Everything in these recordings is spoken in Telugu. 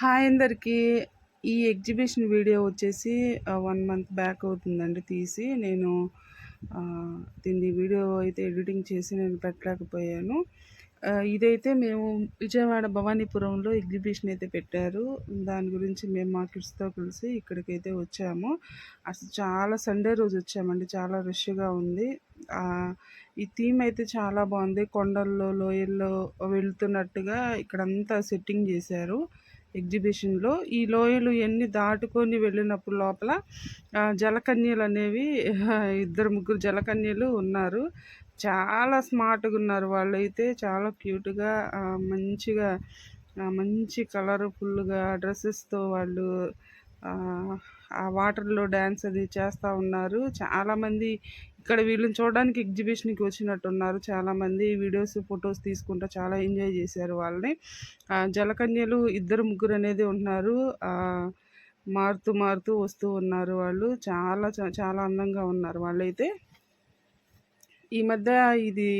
హాయ్ అందరికీ. ఈ ఎగ్జిబిషన్ వీడియో వచ్చేసి వన్ మంత్ బ్యాక్ అవుతుందండి తీసి. నేను దీన్ని వీడియో అయితే ఎడిటింగ్ చేసి నేను పెట్టలేకపోయాను. ఇదైతే మేము విజయవాడ భవానీపురంలో ఎగ్జిబిషన్ అయితే పెట్టారు. దాని గురించి మేము మా కిడ్స్తో కలిసి ఇక్కడికైతే వచ్చాము. అసలు చాలా సండే రోజు వచ్చామండి. చాలా రష్గా ఉంది. ఈ థీమ్ అయితే చాలా బాగుంది. కొండల్లో లోయల్లో వెళ్తున్నట్టుగా ఇక్కడంతా సెట్టింగ్ చేశారు. ఎగ్జిబిషన్లో ఈ లోయలు ఎన్ని దాటుకొని వెళ్ళినప్పుడు లోపల జలకన్యలు అనేవి ఇద్దరు ముగ్గురు జలకన్యలు ఉన్నారు. చాలా స్మార్ట్గా ఉన్నారు వాళ్ళైతే. చాలా క్యూట్గా మంచిగా మంచి కలర్ఫుల్గా డ్రెస్సెస్తో వాళ్ళు ఆ, వాటర్లో డ్యాన్స్ అది చేస్తూ ఉన్నారు. చాలామంది ఇక్కడ వీళ్ళని చూడడానికి ఎగ్జిబిషన్కి వచ్చినట్టున్నారు. చాలామంది వీడియోస్ ఫొటోస్ తీసుకుంటూ చాలా ఎంజాయ్ చేశారు వాళ్ళని. జలకన్యలు ఇద్దరు ముగ్గురు అనేది ఉన్నారు మారుతూ మారుతూ వస్తూ ఉన్నారు వాళ్ళు. చాలా చా- చాలా అందంగా ఉన్నారు వాళ్ళైతే. ఈ మధ్య ఇది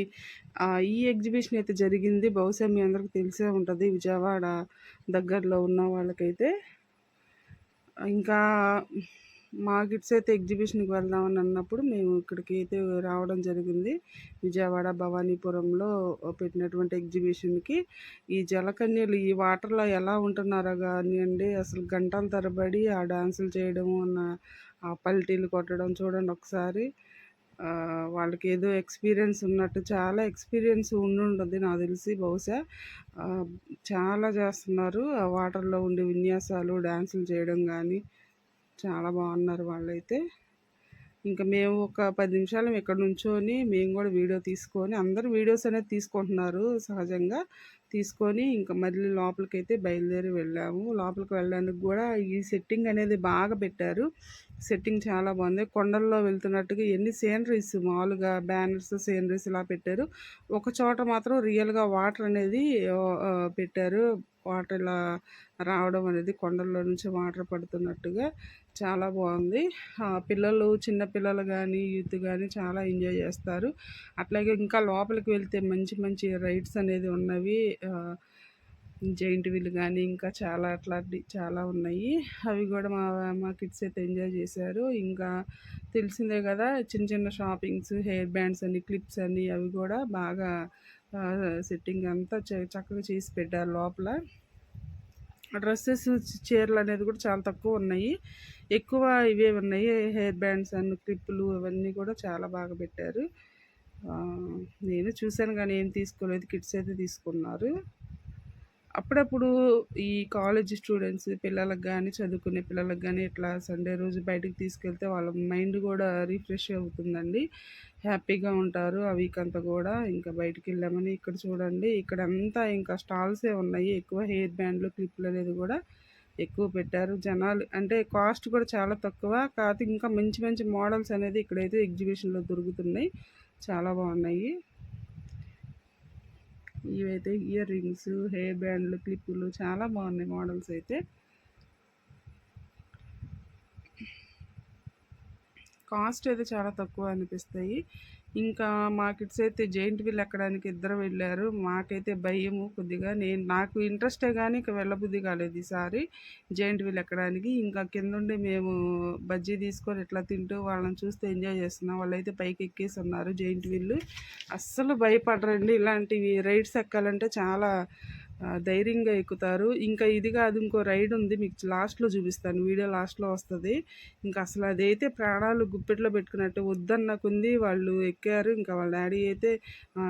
ఈ ఎగ్జిబిషన్ అయితే జరిగింది. బహుశా మీ అందరికి తెలిసే ఉంటుంది. విజయవాడ దగ్గరలో ఉన్న వాళ్ళకైతే. ఇంకా మా కిడ్స్ అయితే ఎగ్జిబిషన్కి వెళ్దామని అన్నప్పుడు మేము ఇక్కడికి అయితే రావడం జరిగింది. విజయవాడ భవానీపురంలో పెట్టినటువంటి ఎగ్జిబిషన్కి. ఈ జలకన్యలు ఈ వాటర్లో ఎలా ఉంటున్నారో కానివ్వండి అసలు గంటల తరబడి ఆ డాన్సులు చేయడము ఆ పల్టీలు కొట్టడం చూడండి ఒకసారి. వాళ్ళకి ఏదో ఎక్స్పీరియన్స్ ఉన్నట్టు చాలా ఎక్స్పీరియన్స్ ఉండి ఉంటుంది నాకు తెలిసి బహుశా. చాలా చేస్తున్నారు. ఆ వాటర్లో ఉండే విన్యాసాలు డ్యాన్సులు చేయడం కానీ చాలా బాగున్నారు వాళ్ళైతే. ఇంకా మేము ఒక పది నిమిషాలు ఇక్కడ నుంచోని మేము కూడా వీడియో తీసుకొని అందరూ వీడియోస్ అనేది తీసుకుంటున్నారు సహజంగా. తీసుకొని ఇంకా మళ్ళీ లోపలికి అయితే బయలుదేరి వెళ్ళాము. లోపలికి వెళ్ళడానికి కూడా ఈ సెట్టింగ్ అనేది బాగా పెట్టారు. సెట్టింగ్ చాలా బాగుంది. కొండల్లో వెళ్తున్నట్టుగా ఎన్ని సీనరీస్ మామూలుగా బ్యానర్స్ సీనరీస్ ఇలా పెట్టారు. ఒక చోట మాత్రం రియల్గా వాటర్ అనేది పెట్టారు. వాటర్ ఇలా రావడం అనేది కొండల్లో నుంచి వాటర్ పడుతున్నట్టుగా చాలా బాగుంది. పిల్లలు చిన్న పిల్లలు కానీ యూత్ కానీ చాలా ఎంజాయ్ చేస్తారు. అట్లాగే ఇంకా లోపలికి వెళ్తే మంచి మంచి రైడ్స్ అనేది ఉన్నవి. జైంట్ వీల్ కానీ ఇంకా చాలా అట్లాంటి చాలా ఉన్నాయి. అవి కూడా మా మా కిడ్స్ అయితే ఎంజాయ్ చేశారు. ఇంకా తెలిసిందే కదా చిన్న చిన్న షాపింగ్స్ హెయిర్ బ్యాండ్స్ అని క్లిప్స్ అని అవి కూడా బాగా సెట్టింగ్ అంతా చ- చక్కగా చేసి పెట్టారు లోపల. డ్రెస్సెస్ చీరలు అనేది కూడా చాలా తక్కువ ఉన్నాయి. ఎక్కువ ఇవే ఉన్నాయి. హెయిర్ బ్యాండ్స్ అండ్ క్లిప్పులు అవన్నీ కూడా చాలా బాగా పెట్టారు. నేను చూశాను కానీ ఏం తీసుకోలేదు. కిడ్స్ అయితే తీసుకున్నారు. అప్పుడప్పుడు ఈ కాలేజ్ స్టూడెంట్స్ పిల్లలకు కానీ చదువుకునే పిల్లలకు కానీ ఇట్లా సండే రోజు బయటకు తీసుకెళ్తే వాళ్ళ మైండ్ కూడా రిఫ్రెష్ అవుతుందండి. హ్యాపీగా ఉంటారు. ఆ వీక్ అంతా కూడా ఇంకా బయటికి వెళ్ళామని ఇక్కడ చూడండి. ఇక్కడ అంతా ఇంకా స్టాల్సే ఉన్నాయి. ఎక్కువ హెయిర్ బ్యాండ్లు క్లిప్లు అనేది కూడా ఎక్కువ పెట్టారు. జనాలు అంటే కాస్ట్ కూడా చాలా తక్కువ. కాకపోతే ఇంకా మంచి మంచి మోడల్స్ అనేది ఇక్కడైతే ఎగ్జిబిషన్లో దొరుకుతున్నాయి. చాలా బాగున్నాయి. ఇవైతే ఇయర్ రింగ్స్ హెయిర్ బ్యాండ్లు క్లిప్పులు చాలా బాగున్నాయి మోడల్స్ అయితే. కాస్ట్ అయితే చాలా తక్కువ అనిపిస్తాయి. ఇంకా మా కిడ్స్ అయితే జైంట్ వీల్ ఎక్కడానికి ఇద్దరు వెళ్ళారు. మాకైతే భయము కొద్దిగా. నేను నాకు ఇంట్రెస్టే కానీ ఇక వెళ్ళబుద్ధి కాలేదు ఈసారి జైంట్ వీల్ ఎక్కడానికి. ఇంకా కింద ఉండి మేము బజ్జీ తీసుకొని ఇట్లా తింటూ వాళ్ళని చూస్తే ఎంజాయ్ చేస్తున్నాం. వాళ్ళైతే పైకి ఎక్కేసి ఉన్నారు జైంట్ వీల్. అస్సలు భయపడరండి. ఇలాంటివి రైడ్స్ ఎక్కాలంటే చాలా ధైర్యంగా ఎక్కుతారు. ఇంకా ఇది కాదు ఇంకో రైడ్ ఉంది మీకు లాస్ట్లో చూపిస్తాను. వీడియో లాస్ట్లో వస్తుంది. ఇంకా అసలు అదైతే ప్రాణాలు గుప్పెట్లో పెట్టుకున్నట్టు వద్దన్న కొంది వాళ్ళు ఎక్కారు. ఇంకా వాళ్ళ డాడీ అయితే ఆ,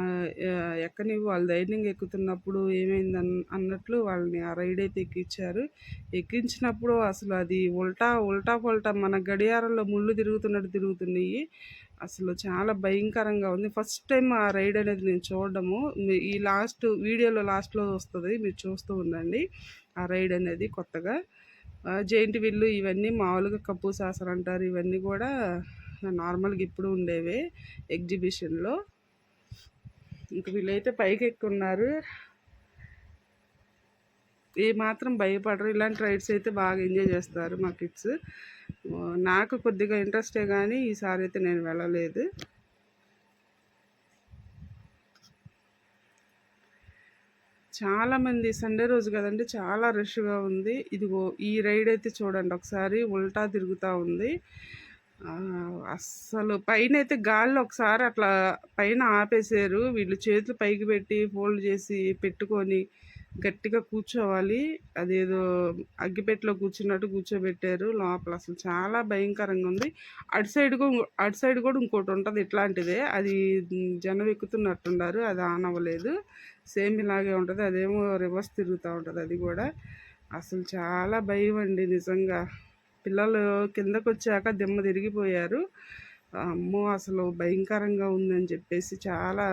ఎక్కని వాళ్ళు ధైర్యంగా ఎక్కుతున్నప్పుడు ఏమైంది అన్నట్లు వాళ్ళని ఆ రైడ్ అయితే ఎక్కించారు. ఎక్కించినప్పుడు అసలు అది ఉల్టా ఉల్టా పొల్టా మన గడియారంలో ముళ్ళు తిరుగుతున్నట్టు తిరుగుతున్నాయి. అసలు చాలా భయంకరంగా ఉంది. ఫస్ట్ టైం ఆ రైడ్ అనేది నేను చూడడము. ఈ లాస్ట్ వీడియోలో లాస్ట్లో వస్తుంది. మీరు చూస్తూ ఉండండి. ఆ రైడ్ అనేది కొత్తగా. జైంట్ విల్లు ఇవన్నీ మామూలుగా కప్పు సాసర్ అంటారు. ఇవన్నీ కూడా నార్మల్గా ఇప్పుడు ఉండేవే ఎగ్జిబిషన్లో. ఇంక వీళ్ళైతే పైకి ఎక్కున్నారు ఏ మాత్రం భయపడరు. ఇలాంటి రైడ్స్ అయితే బాగా ఎంజాయ్ చేస్తారు మా కిడ్స్. నాకు కొద్దిగా ఇంట్రెస్టే కానీ ఈసారి అయితే నేను వెళ్ళలేదు. చాలామంది సండే రోజు కదండి చాలా రష్గా ఉంది. ఇదిగో ఈ రైడ్ అయితే చూడండి ఒకసారి ఉల్టా తిరుగుతూ ఉంది. అస్సలు పైన అయితే గాల్లో ఒకసారి అట్లా పైన ఆపేసారు వీళ్ళు చేతులు పైకి పెట్టి ఫోల్డ్ చేసి పెట్టుకొని గట్టిగా కూర్చోవాలి. అదేదో అగ్గిపెట్టెలో కూర్చున్నట్టు కూర్చోబెట్టారు. లోపల అసలు చాలా భయంకరంగా ఉంది. అటు సైడ్ కూడా అటు సైడ్ కూడా ఇంకోటి ఉంటుంది ఇట్లాంటిదే. అది జనం ఎక్కుతున్నట్టున్నారు. అది ఆన్ అవ్వలేదు. సేమ్ ఇలాగే ఉంటుంది. అదేమో రివర్స్ తిరుగుతూ ఉంటుంది అది కూడా. అసలు చాలా భయం అండి నిజంగా. పిల్లలు కిందకు వచ్చాక దిమ్మ తిరిగిపోయారు. అమ్మో అసలు భయంకరంగా ఉందని చెప్పేసి చాలా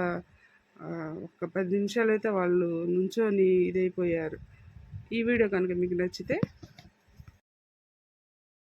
ఒక పది నిమిషాలు అయితే వాళ్ళు నుంచొని ఇదైపోయారు. ఈ వీడియో కనుక మీకు నచ్చితే